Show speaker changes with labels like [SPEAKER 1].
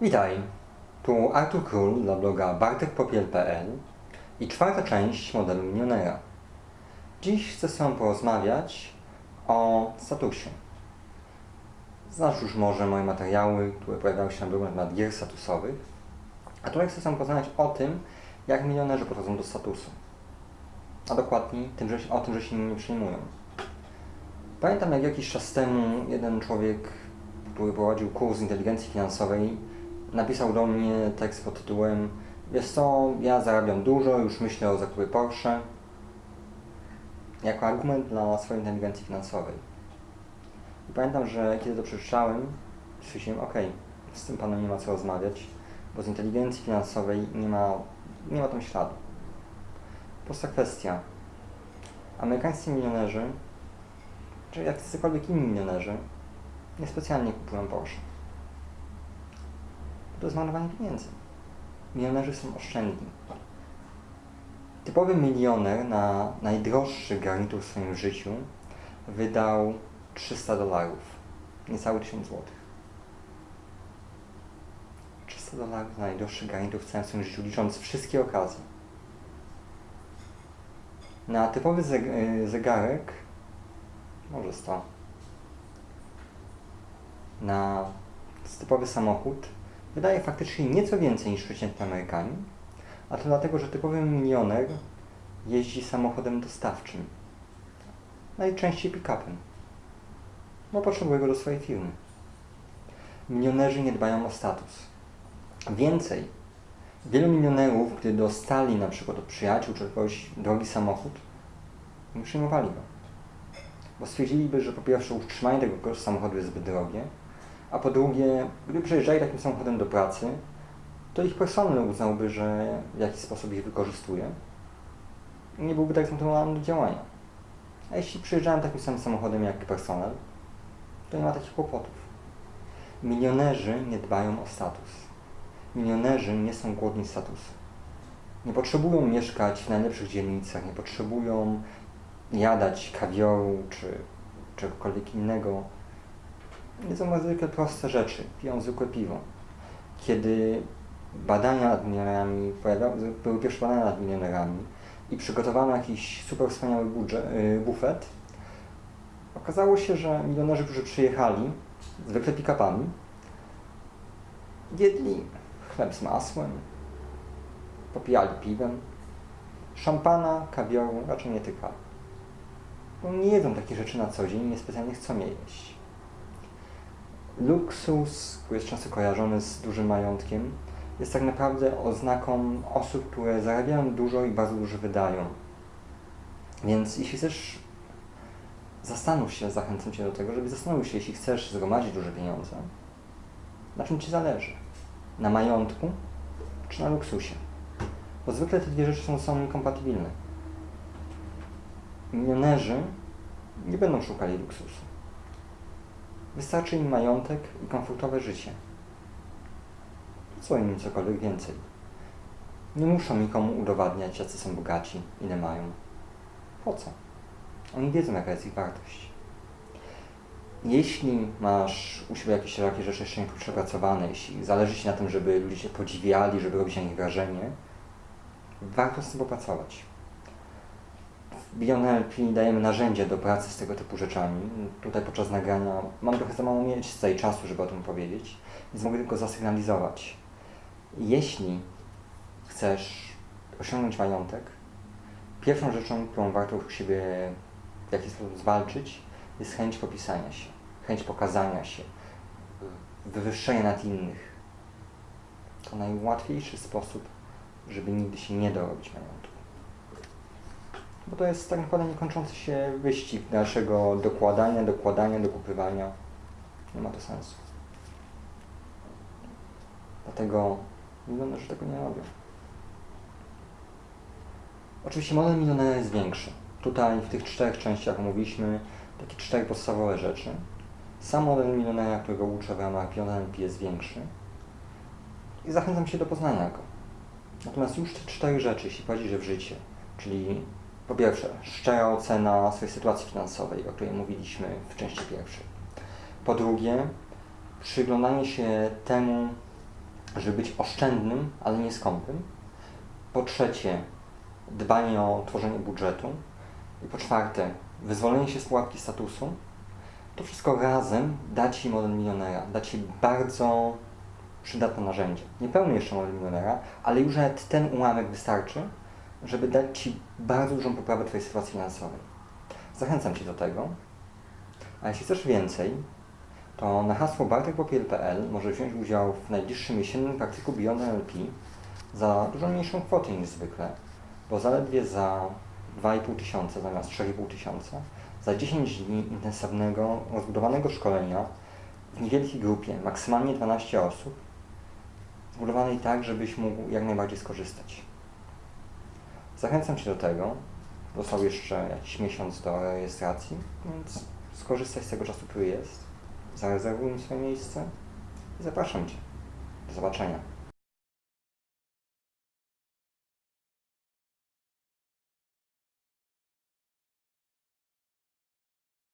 [SPEAKER 1] Witaj, tu Artur Król dla bloga bartekpopiel.pl i czwarta część modelu milionera. Dziś chcę z Tobą porozmawiać o statusie. Znasz już może moje materiały, które pojawiały się na blogu na temat gier statusowych, a tutaj chcę z Tobą porozmawiać o tym, jak milionerzy podchodzą do statusu. A dokładniej o tym, że się nim nie przejmują. Pamiętam jak jakiś czas temu jeden człowiek, który prowadził kurs inteligencji finansowej, napisał do mnie tekst pod tytułem Wiesz co, ja zarabiam dużo, już myślę o zakupie Porsche jako argument dla swojej inteligencji finansowej. I pamiętam, że kiedy to przeczytałem, stwierdziłem, ok, z tym panem nie ma co rozmawiać, bo z inteligencji finansowej nie ma, nie ma tam śladu. Prosta kwestia. Amerykańscy milionerzy, czy jakiekolwiek inni milionerzy, niespecjalnie kupują Porsche. To jest marnowanie pieniędzy. Milionerzy są oszczędni. Typowy milioner na najdroższy garnitur w swoim życiu wydał 300 dolarów, niecały 1000 złotych. 300 dolarów na najdroższy garnitur w całym swoim życiu, licząc wszystkie okazje. Na typowy zegarek może 100. Na typowy samochód wydaje faktycznie nieco więcej niż przeciętny Amerykanin, a to dlatego, że typowy milioner jeździ samochodem dostawczym, najczęściej pick-upem, bo potrzebuje go do swojej firmy. Milionerzy nie dbają o status. Więcej, wielu milionerów, gdy dostali na przykład od przyjaciół czy kogoś drogi samochód, nie przyjmowali go. Bo stwierdziliby, że po pierwsze utrzymanie tego samochodu jest zbyt drogie, a po drugie, gdy przyjeżdżali takim samochodem do pracy, to ich personel uznałby, że w jakiś sposób ich wykorzystuje i nie byłby tak zmotywowany do działania. A jeśli przyjeżdżałem takim samym samochodem jak personel, to nie ma takich kłopotów. Milionerzy nie dbają o status. Milionerzy nie są głodni statusu. Nie potrzebują mieszkać w najlepszych dzielnicach, nie potrzebują jadać kawioru czy czegokolwiek innego. Jedzą zwykle proste rzeczy, piją zwykłe piwo. Kiedy badania nad milionerami, były pierwsze badania nad milionerami i przygotowano jakiś super wspaniały budżet, bufet, okazało się, że milionerzy, którzy przyjechali, zwykle pick-upami, jedli chleb z masłem, popijali piwem, szampana, kawioru raczej nie tykali. Bo nie jedzą takich rzeczy na co dzień, niespecjalnie chcą je jeść. Luksus, który jest często kojarzony z dużym majątkiem, jest tak naprawdę oznaką osób, które zarabiają dużo i bardzo dużo wydają. Więc jeśli chcesz, zastanów się, zachęcam Cię do tego, żeby zastanowić się, jeśli chcesz zgromadzić duże pieniądze, na czym Ci zależy? Na majątku czy na luksusie? Bo zwykle te dwie rzeczy są ze sobą niekompatybilne. Milionerzy nie będą szukali luksusu. Wystarczy im majątek i komfortowe życie. Co im cokolwiek więcej. Nie muszą nikomu udowadniać, jacy są bogaci, ile mają. Po co? Oni wiedzą, jaka jest ich wartość. Jeśli masz u siebie jakieś takie rzeczy jeszcze nieprzepracowane, jeśli zależy Ci na tym, żeby ludzie Cię podziwiali, żeby robić na nich wrażenie, warto z tym popracować. Beyond NLP dajemy narzędzia do pracy z tego typu rzeczami. Tutaj podczas nagrania mam trochę za mało miejsca i czasu, żeby o tym powiedzieć, więc mogę tylko zasygnalizować. Jeśli chcesz osiągnąć majątek, pierwszą rzeczą, którą warto u siebie w jakiś sposób zwalczyć, jest chęć popisania się, chęć pokazania się, wywyższenia nad innych. To najłatwiejszy sposób, żeby nigdy się nie dorobić majątku. Bo to jest tak naprawdę niekończący się wyścig dalszego dokładania, dokładania, dokupywania. Nie ma to sensu. Dlatego milionerzy tego nie robią. Oczywiście model milionera jest większy. Tutaj w tych czterech częściach omówiliśmy takie cztery podstawowe rzeczy. Sam model milionera, którego uczę w ramach Beyond jest większy. I zachęcam Cię do poznania go. Natomiast już te cztery rzeczy, jeśli wchodzisz w życie, czyli po pierwsze, szczera ocena swojej sytuacji finansowej, o której mówiliśmy w części pierwszej. Po drugie, przyglądanie się temu, żeby być oszczędnym, ale nie skąpym. Po trzecie, dbanie o tworzenie budżetu. I po czwarte, wyzwolenie się z pułapki statusu. To wszystko razem da Ci model milionera, da Ci bardzo przydatne narzędzie. Nie pełny jeszcze model milionera, ale już nawet ten ułamek wystarczy, żeby dać Ci bardzo dużą poprawę Twojej sytuacji finansowej. Zachęcam Cię do tego. A jeśli chcesz więcej, to na hasło bartekpopiel.pl możesz wziąć udział w najbliższym jesiennym praktyku Beyond NLP za dużo mniejszą kwotę niż zwykle, bo zaledwie za 2,5 tysiąca zamiast 3,5 tysiąca, za 10 dni intensywnego, rozbudowanego szkolenia w niewielkiej grupie, maksymalnie 12 osób, zbudowanej tak, żebyś mógł jak najbardziej skorzystać. Zachęcam Cię do tego. Został jeszcze jakiś miesiąc do rejestracji, więc skorzystaj z tego czasu, który jest. Zarezerwuj mi swoje miejsce i zapraszam Cię. Do zobaczenia.